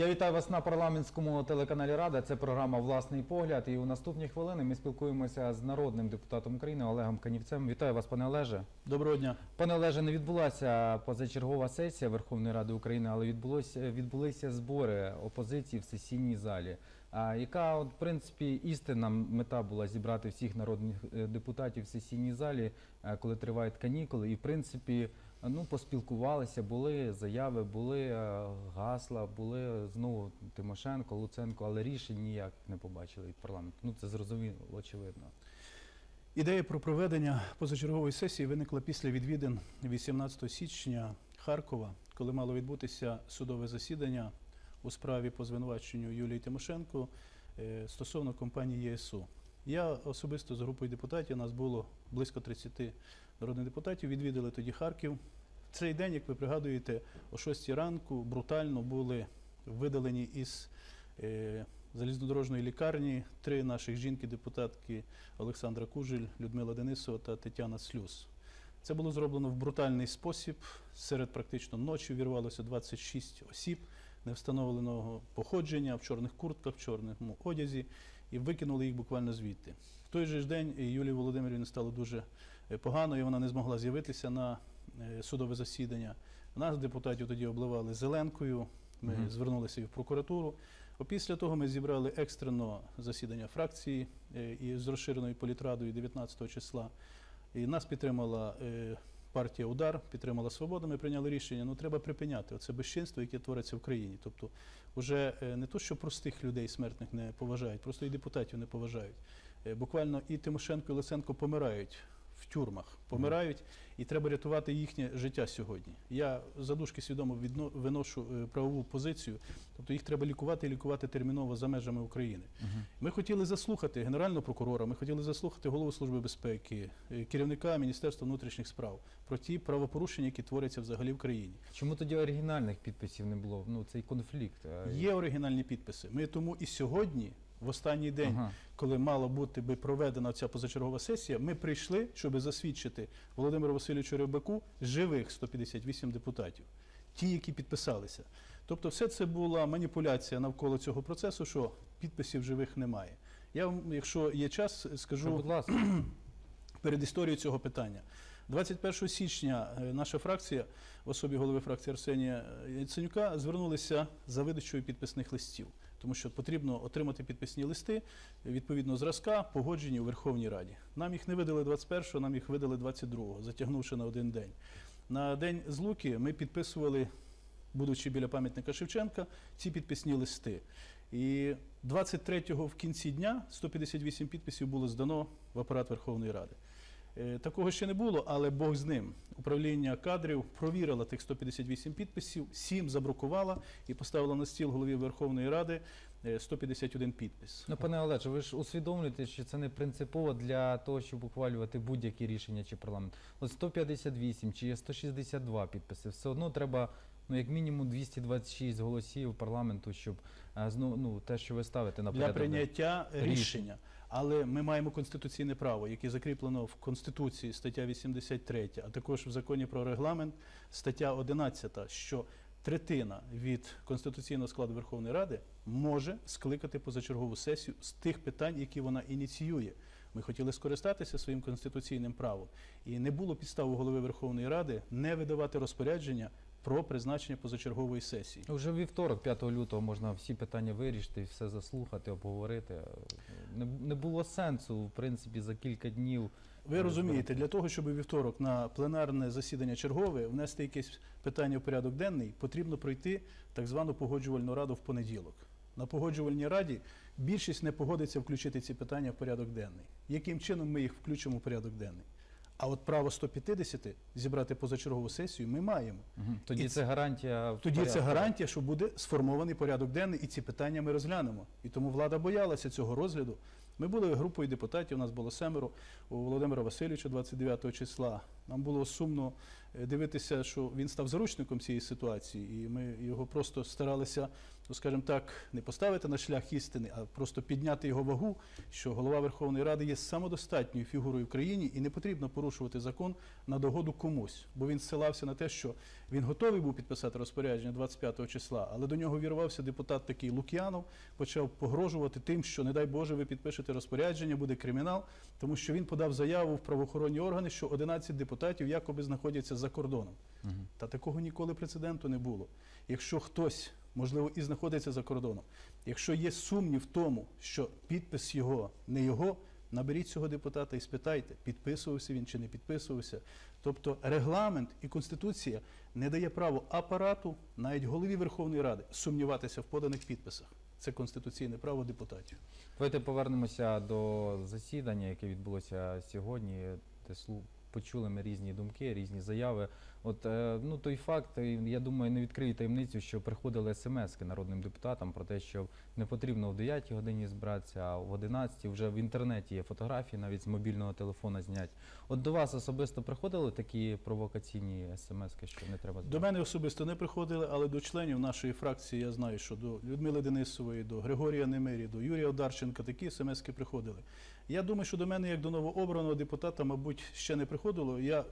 Я вітаю вас на парламентському телеканалі Рада. Це програма Власний погляд. І у наступні хвилини ми спілкуємося з народним депутатом України Олегом Канівцем. Вітаю вас, пане Олеже. Доброго дня. Пане Олеже, не відбулася позачергова сесія Верховної Ради України, але відбулося відбулися збори опозиції в сесійній залі. А яка, от, в принципі, істинна мета була зібрати всіх народних е, депутатів в сесійній залі, е, коли тривають канікули, і в принципі. Ну, поспілкувалися, були заяви, були е, гасла, були знову Тимошенко, Луценко, але рішень ніяк не побачили від парламенту. Ну це зрозуміло, очевидно. Ідея про проведення позачергової сесії виникла після відвідин 18 січня Харкова, коли мало відбутися судове засідання у справі по звинуваченню Юлії Тимошенко е, стосовно компанії ЄСУ. Я особисто з групою депутатів, нас було близько 30 народних депутатів, відвідали тоді Харків. В цей день, як ви пригадуєте, о 6 ранку брутально були видалені із е, залізнодорожної лікарні три наших жінки-депутатки Олександра Кужель, Людмила Денисова та Тетяна Слюс. Це було зроблено в брутальний спосіб. Серед практично ночі вірвалося 26 осіб невстановленого походження в чорних куртках, в чорному одязі, і викинули їх буквально звідти. В той же ж день Юлії Володимирівні стало дуже е, погано, і вона не змогла з'явитися на е, судове засідання. Нас, депутатів, тоді обливали зеленкою. Ми Мгм. звернулися і в прокуратуру. Опісля того ми зібрали екстрено засідання фракції е, і з розширеною політрадою 19 числа. І нас підтримала е, партія Удар, підтримала свободу, Ми прийняли рішення. Ну треба припиняти оце безчинство, яке твориться в країні. Тобто, вже е, не то, що простих людей смертних не поважають, просто і депутатів не поважають. Е, Буквально і Тимошенко, і Лисенко помирають. В тюрмах помирають, і треба рятувати їхнє життя сьогодні. Я задушки свідомо відно, виношу е, правову позицію, тобто їх треба лікувати і лікувати терміново за межами України. Ми хотіли заслухати генерального прокурора, ми хотіли заслухати голову служби безпеки, е, керівника Міністерства внутрішніх справ про ті правопорушення, які творяться взагалі в країні. Чому тоді оригінальних підписів не було? Ну цей конфлікт. Є оригінальні підписи. Ми тому і сьогодні, в останній день, Ага. коли мала бути би проведена ця позачергова сесія, ми прийшли, щоб засвідчити Володимиру Васильовичу Рибаку живих 158 депутатів, ті, які підписалися. Тобто, все це була маніпуляція навколо цього процесу, що підписів живих немає. Я вам, якщо є час, скажу будь ласка, перед історією цього питання. 21 січня е, наша фракція, в особі голови фракції Арсенія Яценюка, звернулися за видачею підписних листів, тому що потрібно отримати підписні листи відповідно зразка, погоджені у Верховній Раді. Нам їх не видали 21-го, нам їх видали 22-го, затягнувши на один день. На день злуки ми підписували, будучи біля пам'ятника Шевченка, ці підписні листи. І 23-го в кінці дня 158 підписів було здано в апарат Верховної Ради. Е, Такого ще не було, але Бог з ним. Управління кадрів провірило тих 158 підписів, 7 забрукувала і поставила на стіл голові Верховної Ради е, 151 підпис. ну пане Олеже, ви ж усвідомлюєте, що це не принципово для того, щоб ухвалювати будь-які рішення чи парламент. От 158 чи є 162 підписи, все одно треба. Ну, як мінімум 226 голосів парламенту, щоб е, ну те, що ви ставите на порядок денний. прийняття Рішення. Але ми маємо конституційне право, яке закріплено в Конституції стаття 83, а також в законі про регламент стаття 11, що третина від конституційного складу Верховної Ради може скликати позачергову сесію з тих питань, які вона ініціює. Ми хотіли скористатися своїм конституційним правом, і не було підстав у голови Верховної Ради не видавати розпорядження про призначення позачергової сесії. Ну, Вже вівторок, 5 лютого, можна всі питання вирішити, все заслухати, обговорити. Не, не було сенсу, в принципі, за кілька днів. Ви розумієте, для того, щоб вівторок на пленарне засідання чергове внести якесь питання в порядок денний, потрібно пройти так звану погоджувальну раду в понеділок. На погоджувальній раді більшість не погодиться включити ці питання в порядок денний. Яким чином ми їх включимо в порядок денний? А от право 150 зібрати позачергову сесію ми маємо. Мгм. Тоді І це гарантія. Тоді це гарантія, що буде сформований порядок денний, і ці питання ми розглянемо. І тому влада боялася цього розгляду. Ми були групою депутатів, у нас було семеро у Володимира Васильовича 29 числа. Нам було сумно е, дивитися, що він став заручником цієї ситуації, і ми його просто старалися то, скажімо так, не поставити на шлях істини, а просто підняти його вагу, що голова Верховної Ради є самодостатньою фігурою в країні і не потрібно порушувати закон на догоду комусь, бо він ссилався на те, що він готовий був підписати розпорядження 25 числа, але до нього вірвався депутат такий Лук'янов, почав погрожувати тим, що не дай Боже, ви підпишете розпорядження, буде кримінал, тому що він подав заяву в правоохоронні органи, що 11 депутатів якоби знаходяться за кордоном. Мгм. Та такого ніколи прецеденту не було. Якщо хтось, можливо, і знаходиться за кордоном, якщо є сумнів в тому, що підпис його не його, наберіть цього депутата і спитайте, підписувався він чи не підписувався. Тобто регламент і конституція не дає право апарату, навіть голові Верховної Ради, сумніватися в поданих підписах. Це конституційне право депутатів. Давайте повернемося до засідання, яке відбулося сьогодні, де почули ми різні думки, різні заяви. От е, ну той факт, я думаю, не відкрию таємницю, що приходили смски народним депутатам про те, що не потрібно в 9 годині збиратися, а в 11 вже в інтернеті є фотографії, навіть з мобільного телефона знять. От до вас особисто приходили такі провокаційні смски, що не треба До мене особисто не приходили, але до членів нашої фракції я знаю, що до Людмили Денисової, до Григорія Немирі, до Юрія Одарченка такі смски приходили. Я думаю, що до мене, як до новообраного депутата, мабуть, ще не приходило. Я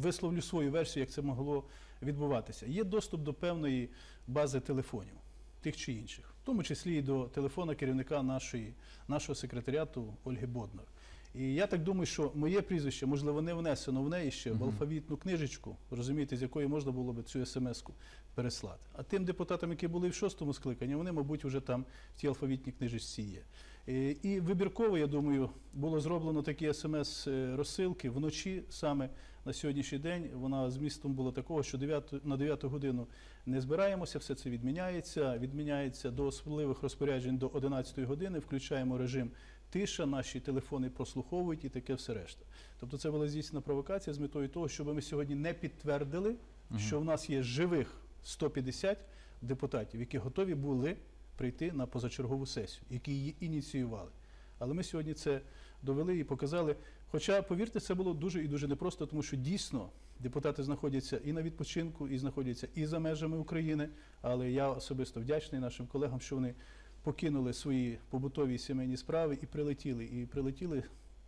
висловлю свою версію, як це могло відбуватися. Є доступ до певної бази телефонів, тих чи інших, в тому числі і до телефона керівника нашої, нашого секретаріату Ольги Боднар. І я так думаю, що моє прізвище, можливо, не внесено в неї ще в алфавітну книжечку, розумієте, з якої можна було би цю смс-ку переслати. А тим депутатам, які були в шостому скликанні, вони, мабуть, вже там в тій алфавітній книжечці є. Е, І вибірково, я думаю, було зроблено такі смс-розсилки вночі саме на сьогоднішній день. Вона змістом була такого, що 9, на 9 годину не збираємося, все це відміняється. Відміняється до особливих розпоряджень до 11 години, включаємо режим тиша, наші телефони прослуховують і таке все решта. Тобто це була здійснена провокація з метою того, щоб ми сьогодні не підтвердили, Мгм. що в нас є живих 150 депутатів, які готові були прийти на позачергову сесію, які її ініціювали. Але ми сьогодні це довели і показали. Хоча, повірте, це було дуже і дуже непросто, тому що дійсно депутати знаходяться і на відпочинку, і знаходяться і за межами України. Але я особисто вдячний нашим колегам, що вони покинули свої побутові сімейні справи і прилетіли. І прилетіли,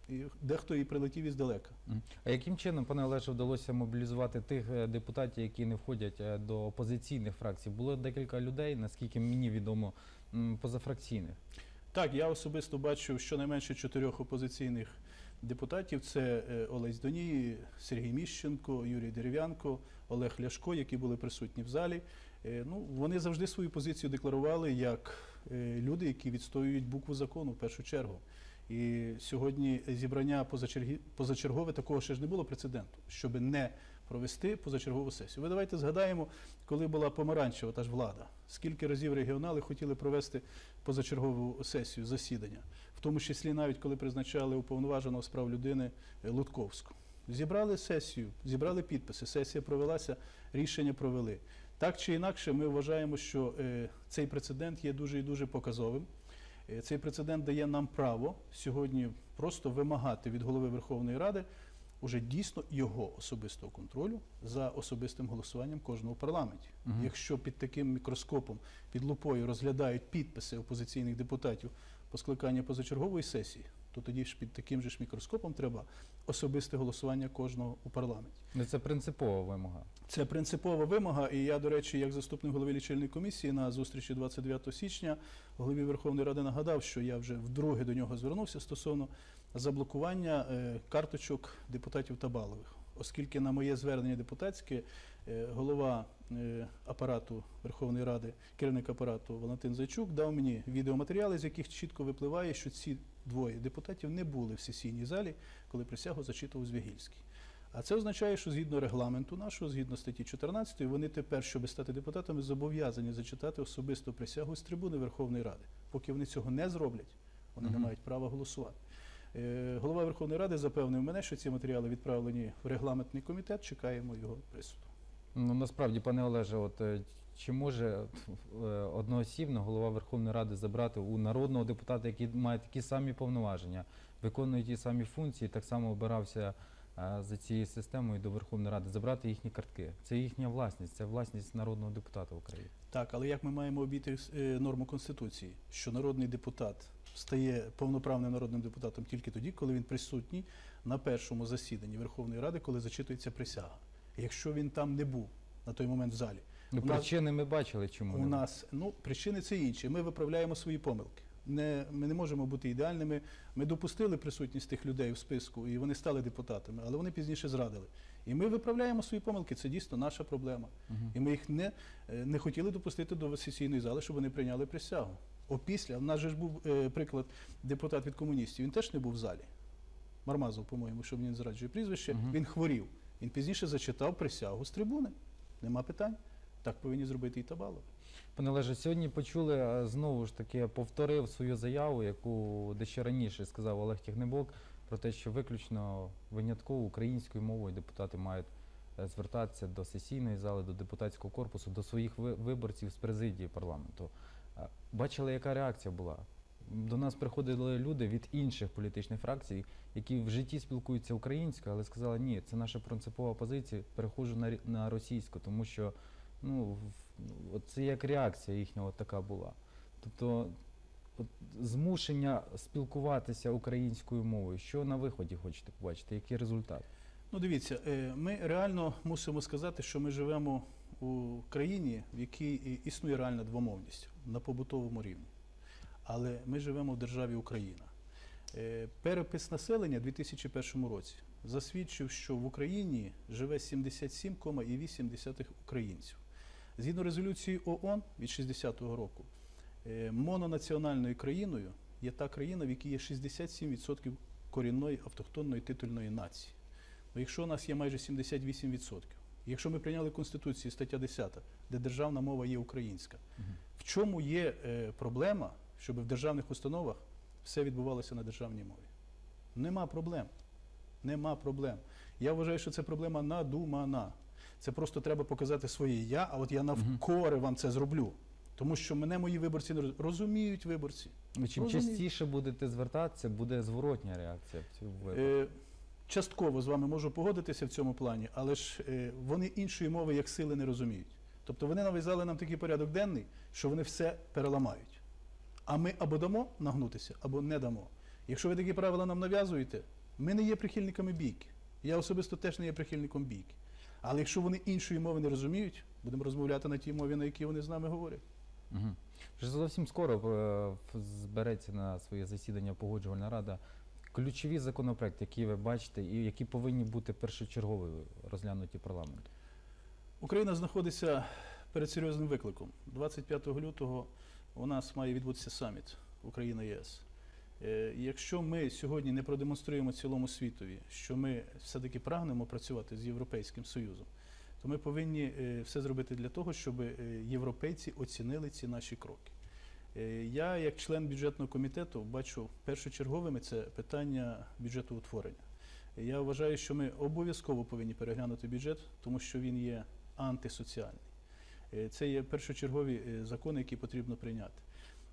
і дехто і прилетів іздалека. Мгм. А яким чином, пане Олеже, вдалося мобілізувати тих е, депутатів, які не входять е, до опозиційних фракцій? Було декілька людей, наскільки мені відомо, позафракційних. Так, я особисто бачу щонайменше чотирьох опозиційних депутатів: це е, Олесь Доній, Сергій Міщенко, Юрій Дерев'янко, Олег Ляшко, які були присутні в залі. Е, Ну, вони завжди свою позицію декларували як е, люди, які відстоюють букву закону в першу чергу. І сьогодні зібрання позачергове такого ще ж не було прецеденту, щоб не провести позачергову сесію. Ви давайте згадаємо, коли була помаранчева та ж влада, скільки разів регіонали хотіли провести позачергову сесію засідання, в тому числі навіть коли призначали уповноваженого з прав людини е, Лутковську. Зібрали сесію, зібрали підписи, сесія провелася, рішення провели. Так чи інакше, ми вважаємо, що е, цей прецедент є дуже і дуже показовим. Е, Цей прецедент дає нам право сьогодні просто вимагати від голови Верховної Ради уже дійсно його особистого контролю за особистим голосуванням кожного в парламенті. Мгм. Якщо під таким мікроскопом, під лупою розглядають підписи опозиційних депутатів по скликанню позачергової сесії, то тоді ж під таким же ж мікроскопом треба особисте голосування кожного у парламенті. Ну, Це принципова вимога. Це принципова вимога, і я, до речі, як заступник голови лічильної комісії на зустрічі 29 січня голові Верховної Ради нагадав, що я вже вдруге до нього звернувся стосовно заблокування е, карточок депутатів Табалових. Оскільки на моє звернення депутатське е, голова е, апарату Верховної Ради, керівник апарату Валентин Зайчук дав мені відеоматеріали, з яких чітко випливає, що ці двоє депутатів не були в сесійній залі, коли присягу зачитував Звягільський. А це означає, що згідно регламенту нашого, згідно статті 14, вони тепер, щоб стати депутатами, зобов'язані зачитати особисту присягу з трибуни Верховної Ради. Поки вони цього не зроблять, вони не мають права голосувати. Е, Голова Верховної Ради запевнив мене, що ці матеріали відправлені в регламентний комітет. Чекаємо його присуду. Ну насправді, пане Олеже, от е, чи може е, одноосібно голова Верховної Ради забрати у народного депутата, який має такі самі повноваження, виконує ті самі функції, так само обирався е, за цією системою до Верховної Ради, забрати їхні картки? Це їхня власність, це власність народного депутата України. Так, але як ми маємо обійти е, норму Конституції, що народний депутат стає повноправним народним депутатом тільки тоді, коли він присутній на першому засіданні Верховної Ради, коли зачитується присяга. Якщо він там не був на той момент в залі, Ну, У нас- причини ми бачили, чому у нас ну причини це інші. Ми виправляємо свої помилки. Не, ми не можемо бути ідеальними. Ми допустили присутність тих людей в списку, і вони стали депутатами, але вони пізніше зрадили. І ми виправляємо свої помилки. Це дійсно наша проблема. Мгм. І ми їх не, е, не хотіли допустити до сесійної зали, щоб вони прийняли присягу. Опісля, в нас же ж був е, приклад депутат від комуністів, він теж не був в залі. Мармазов, по-моєму, щоб він зраджує прізвище, Мгм. він хворів. Він пізніше зачитав присягу з трибуни. Нема питань. Так повинні зробити і Табалов. Пане Олеже, сьогодні почули знову ж таки повторив свою заяву, яку дещо раніше сказав Олег Тягнебок, про те, що виключно винятково українською мовою депутати мають е, звертатися до сесійної зали, до депутатського корпусу, до своїх виборців з президії парламенту. Бачили, яка реакція була? До нас приходили люди від інших політичних фракцій, які в житті спілкуються українською, але сказали, ні, це наша принципова позиція, перехожу на російську, тому що ну, це як реакція їхня от така була. Тобто от, змушення спілкуватися українською мовою. Що на виході хочете побачити? Який результат? Ну, дивіться, е, ми реально мусимо сказати, що ми живемо у країні, в якій існує реальна двомовність на побутовому рівні. Але ми живемо в державі Україна. Е, Перепис населення у 2001 році засвідчив, що в Україні живе 77,8 українців. Згідно резолюції ООН від 60-го року, е, мононаціональною країною є та країна, в якій є 67% корінної автохтонної титульної нації. Ну, якщо у нас є майже 78%, якщо ми прийняли Конституцію, стаття 10, де державна мова є українська, в чому є е, проблема, щоб в державних установах все відбувалося на державній мові? Нема проблем. Нема проблем. Я вважаю, що це проблема надумана. Це просто треба показати своє я, а от я навкори вам це зроблю. Тому що мене мої виборці не роз- розуміють виборці. Ну, Чим Розумію. частіше будете звертатися, буде зворотня реакція в цю випадку. Е, частково з вами можу погодитися в цьому плані, але ж е, вони іншої мови як сили не розуміють. Тобто вони нав'язали нам такий порядок денний, що вони все переламають. А ми або дамо нагнутися, або не дамо. Якщо ви такі правила нам нав'язуєте, ми не є прихильниками бійки. Я особисто теж не є прихильником бійки. Але якщо вони іншої мови не розуміють, будемо розмовляти на тій мові, на якій вони з нами говорять. Угу. Вже зовсім скоро е, збереться на своє засідання погоджувальна рада. Ключові законопроекти, які ви бачите, і які повинні бути першочергово розглянуті парламентом. Україна знаходиться перед серйозним викликом. 25 лютого у нас має відбутися саміт Україна-ЄС. Е, Якщо ми сьогодні не продемонструємо цілому світові, що ми все-таки прагнемо працювати з Європейським Союзом, то ми повинні е, все зробити для того, щоб е, європейці оцінили ці наші кроки. Я, як член бюджетного комітету, бачу першочерговими це питання бюджету утворення. Я вважаю, що ми обов'язково повинні переглянути бюджет, тому що він є антисоціальний. Це є першочергові закони, які потрібно прийняти.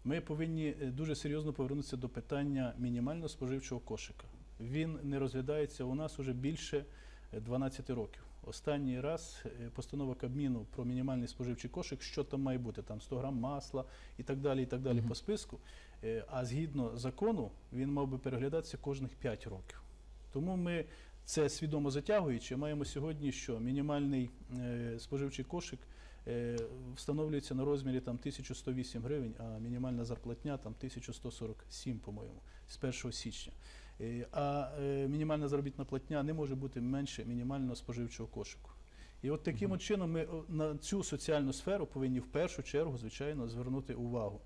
Ми повинні е, дуже серйозно повернутися до питання мінімального споживчого кошика. Він не розглядається у нас уже більше е, 12 років. Останній раз е, постанова Кабміну про мінімальний споживчий кошик, що там має бути, там 100 грам масла і так далі, і так далі Мгм. по списку. Е, А згідно закону, він мав би переглядатися кожних 5 років. Тому ми це свідомо затягуючи, маємо сьогодні, що мінімальний е, споживчий кошик е, встановлюється на розмірі там 1108 гривень, а мінімальна зарплатня там 1147, по-моєму, з 1 січня. Е, а е, мінімальна заробітна платня не може бути менше мінімального споживчого кошику. І от таким Мгм. от чином ми на цю соціальну сферу повинні в першу чергу, звичайно, звернути увагу.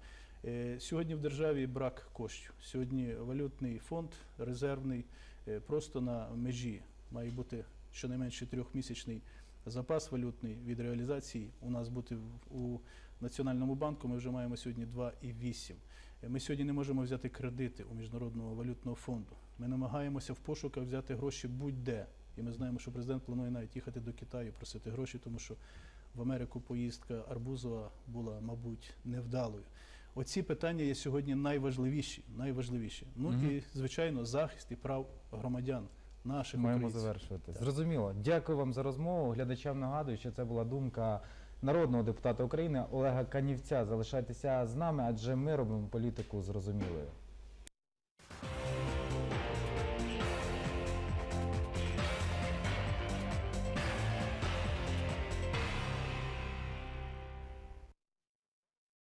Е, Сьогодні в державі брак коштів. Сьогодні валютний фонд резервний е, просто на межі. Має бути щонайменше трьохмісячний запас валютний від реалізації. У нас бути у Національному банку. Ми вже маємо сьогодні 2,8. Е, Ми сьогодні не можемо взяти кредити у Міжнародного валютного фонду. Ми намагаємося в пошуках взяти гроші будь-де. І ми знаємо, що президент планує навіть їхати до Китаю просити гроші, тому що в Америку поїздка Арбузова була, мабуть, невдалою. Оці питання є сьогодні найважливіші. найважливіші. Ну Мгм. і звичайно захист і прав громадян наших маємо українців. завершувати. Так. Зрозуміло. Дякую вам за розмову. Глядачам нагадую, що це була думка народного депутата України Олега Канівця. Залишайтеся з нами, адже ми робимо політику зрозумілою.